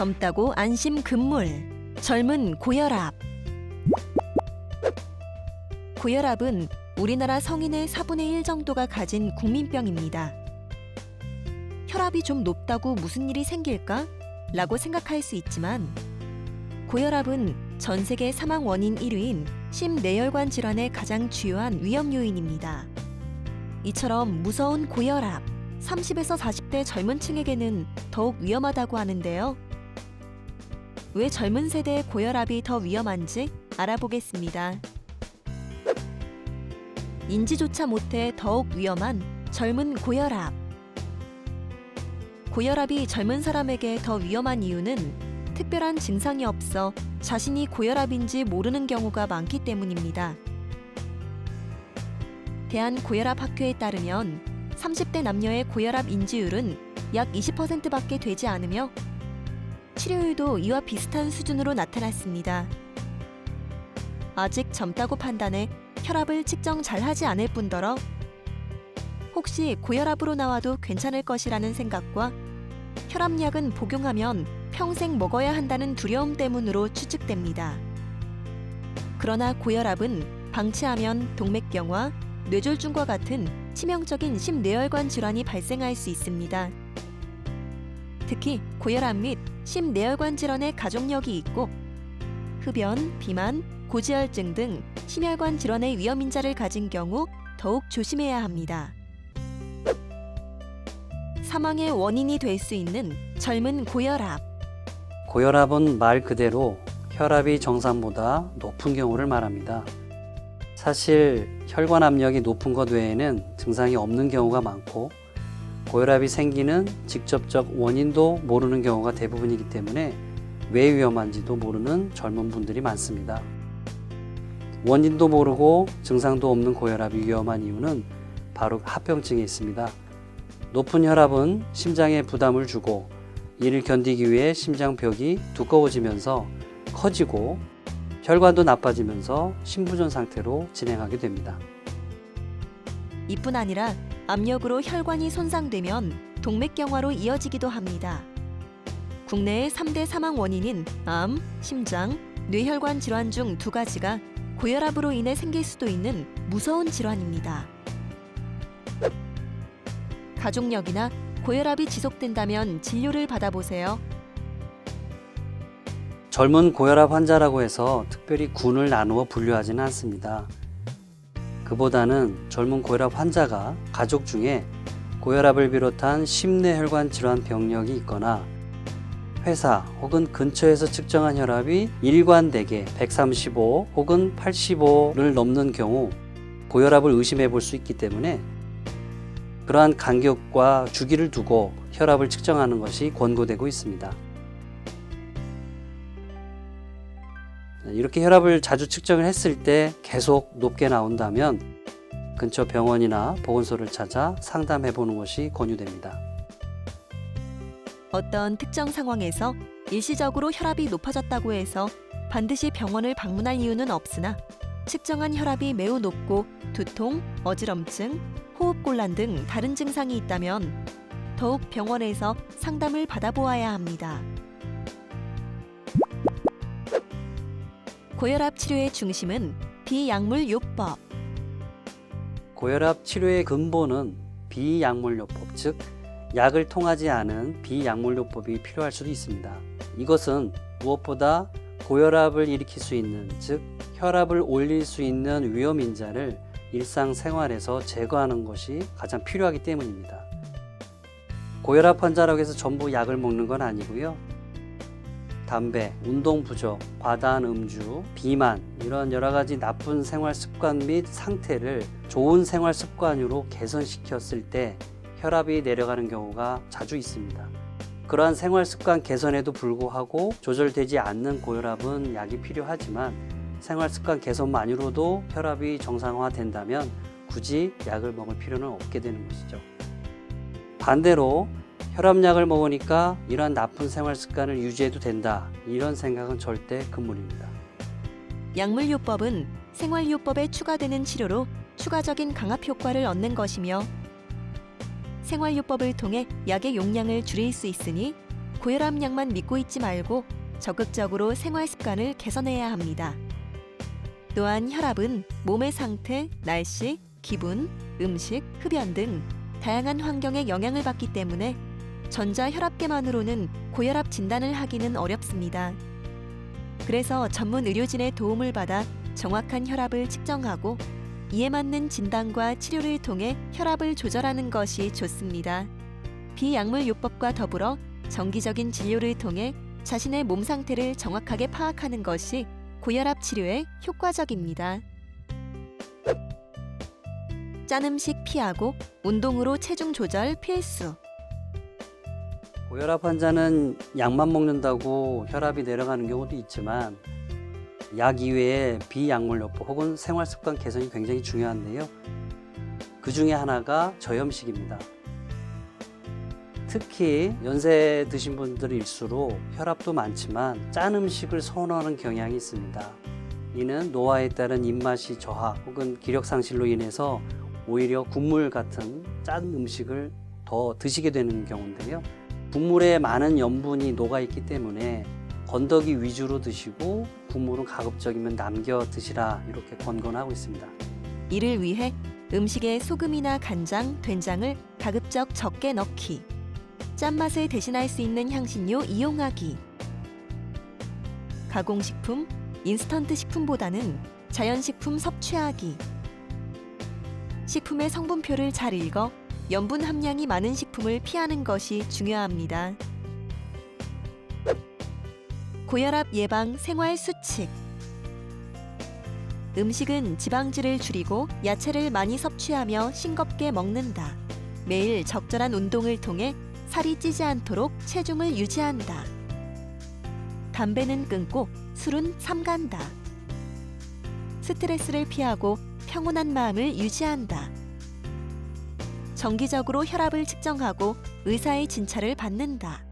젊다고 안심 금물 젊은 고혈압 고혈압은 우리나라 성인의 4분의 1 정도가 가진 국민병입니다. 혈압이 좀 높다고 무슨 일이 생길까? 라고 생각할 수 있지만 고혈압은 전 세계 사망 원인 1위인 심내혈관 질환의 가장 주요한 위험 요인입니다. 이처럼 무서운 고혈압, 30에서 40대 젊은 층에게는 더욱 위험하다고 하는데요. 왜 젊은 세대의 고혈압이 더 위험한지 알아보겠습니다. 인지조차 못해 더욱 위험한 젊은 고혈압. 고혈압이 젊은 사람에게 더 위험한 이유는 특별한 증상이 없어 자신이 고혈압인지 모르는 경우가 많기 때문입니다. 대한고혈압학회에 따르면 30대 남녀의 고혈압 인지율은 약 20%밖에 되지 않으며 치료율도 이와 비슷한 수준으로 나타났습니다. 아직 젊다고 판단해 혈압을 측정 잘 하지 않을 뿐더러 혹시 고혈압으로 나와도 괜찮을 것이라는 생각과 혈압약은 복용하면 평생 먹어야 한다는 두려움 때문으로 추측됩니다. 그러나 고혈압은 방치하면 동맥경화, 뇌졸중과 같은 치명적인 심뇌혈관 질환이 발생할 수 있습니다. 특히 고혈압 및 심뇌혈관 질환의 가족력이 있고 흡연, 비만, 고지혈증 등 심혈관 질환의 위험 인자를 가진 경우 더욱 조심해야 합니다. 사망의 원인이 될 수 있는 젊은 고혈압. 고혈압은 말 그대로 혈압이 정상보다 높은 경우를 말합니다. 사실 혈관 압력이 높은 것 외에는 증상이 없는 경우가 많고 고혈압이 생기는 직접적 원인도 모르는 경우가 대부분이기 때문에 왜 위험한지도 모르는 젊은 분들이 많습니다. 원인도 모르고 증상도 없는 고혈압이 위험한 이유는 바로 합병증에 있습니다. 높은 혈압은 심장에 부담을 주고 이를 견디기 위해 심장벽이 두꺼워지면서 커지고 혈관도 나빠지면서 심부전 상태로 진행하게 됩니다. 이뿐 아니라 압력으로 혈관이 손상되면 동맥경화로 이어지기도 합니다. 국내의 3대 사망 원인인 암, 심장, 뇌혈관 질환 중 두 가지가 고혈압으로 인해 생길 수도 있는 무서운 질환입니다. 가족력이나 고혈압이 지속된다면 진료를 받아보세요. 젊은 고혈압 환자라고 해서 특별히 군을 나누어 분류하지는 않습니다. 그보다는 젊은 고혈압 환자가 가족 중에 고혈압을 비롯한 심내혈관 질환 병력이 있거나 회사 혹은 근처에서 측정한 혈압이 일관되게 135 혹은 85를 넘는 경우 고혈압을 의심해 볼 수 있기 때문에 그러한 간격과 주기를 두고 혈압을 측정하는 것이 권고되고 있습니다. 이렇게 혈압을 자주 측정을 했을 때 계속 높게 나온다면 근처 병원이나 보건소를 찾아 상담해 보는 것이 권유됩니다. 어떤 특정 상황에서 일시적으로 혈압이 높아졌다고 해서 반드시 병원을 방문할 이유는 없으나 측정한 혈압이 매우 높고 두통, 어지럼증, 호흡곤란 등 다른 증상이 있다면 더욱 병원에서 상담을 받아보아야 합니다. 고혈압 치료의 중심은 비약물 요법. 고혈압 치료의 근본은 비약물요법, 즉 약을 통하지 않은 비약물요법이 필요할 수도 있습니다. 이것은 무엇보다 고혈압을 일으킬 수 있는, 즉 혈압을 올릴 수 있는 위험 인자를 일상생활에서 제거하는 것이 가장 필요하기 때문입니다. 고혈압 환자라고 해서 전부 약을 먹는 건 아니고요. 담배, 운동 부족, 과다한 음주, 비만 이런 여러 가지 나쁜 생활 습관 및 상태를 좋은 생활 습관으로 개선시켰을 때 혈압이 내려가는 경우가 자주 있습니다. 그러한 생활 습관 개선에도 불구하고 조절되지 않는 고혈압은 약이 필요하지만 생활 습관 개선만으로도 혈압이 정상화된다면 굳이 약을 먹을 필요는 없게 되는 것이죠. 반대로 혈압약을 먹으니까 이러한 나쁜 생활 습관을 유지해도 된다. 이런 생각은 절대 금물입니다. 약물요법은 생활요법에 추가되는 치료로 추가적인 강압 효과를 얻는 것이며 생활요법을 통해 약의 용량을 줄일 수 있으니 고혈압 약만 믿고 있지 말고 적극적으로 생활 습관을 개선해야 합니다. 또한 혈압은 몸의 상태, 날씨, 기분, 음식, 흡연 등 다양한 환경에 영향을 받기 때문에 전자 혈압계만으로는 고혈압 진단을 하기는 어렵습니다. 그래서 전문 의료진의 도움을 받아 정확한 혈압을 측정하고 이에 맞는 진단과 치료를 통해 혈압을 조절하는 것이 좋습니다. 비약물 요법과 더불어 정기적인 진료를 통해 자신의 몸 상태를 정확하게 파악하는 것이 고혈압 치료에 효과적입니다. 짠 음식 피하고 운동으로 체중 조절 필수. 고혈압 환자는 약만 먹는다고 혈압이 내려가는 경우도 있지만 약 이외에 비약물요법 혹은 생활습관 개선이 굉장히 중요한데요. 그 중에 하나가 저염식입니다. 특히 연세 드신 분들일수록 혈압도 많지만 짠 음식을 선호하는 경향이 있습니다. 이는 노화에 따른 입맛이 저하 혹은 기력 상실로 인해서 오히려 국물 같은 짠 음식을 더 드시게 되는 경우인데요. 국물에 많은 염분이 녹아 있기 때문에 건더기 위주로 드시고 국물은 가급적이면 남겨 드시라 이렇게 권고하고 있습니다. 이를 위해 음식에 소금이나 간장, 된장을 가급적 적게 넣기. 짠맛을 대신할 수 있는 향신료 이용하기. 가공식품, 인스턴트 식품보다는 자연식품 섭취하기. 식품의 성분표를 잘 읽어 염분 함량이 많은 식품을 피하는 것이 중요합니다. 고혈압 예방 생활 수칙. 음식은 지방질을 줄이고 야채를 많이 섭취하며 싱겁게 먹는다. 매일 적절한 운동을 통해 살이 찌지 않도록 체중을 유지한다. 담배는 끊고 술은 삼간다. 스트레스를 피하고 평온한 마음을 유지한다. 정기적으로 혈압을 측정하고 의사의 진찰을 받는다.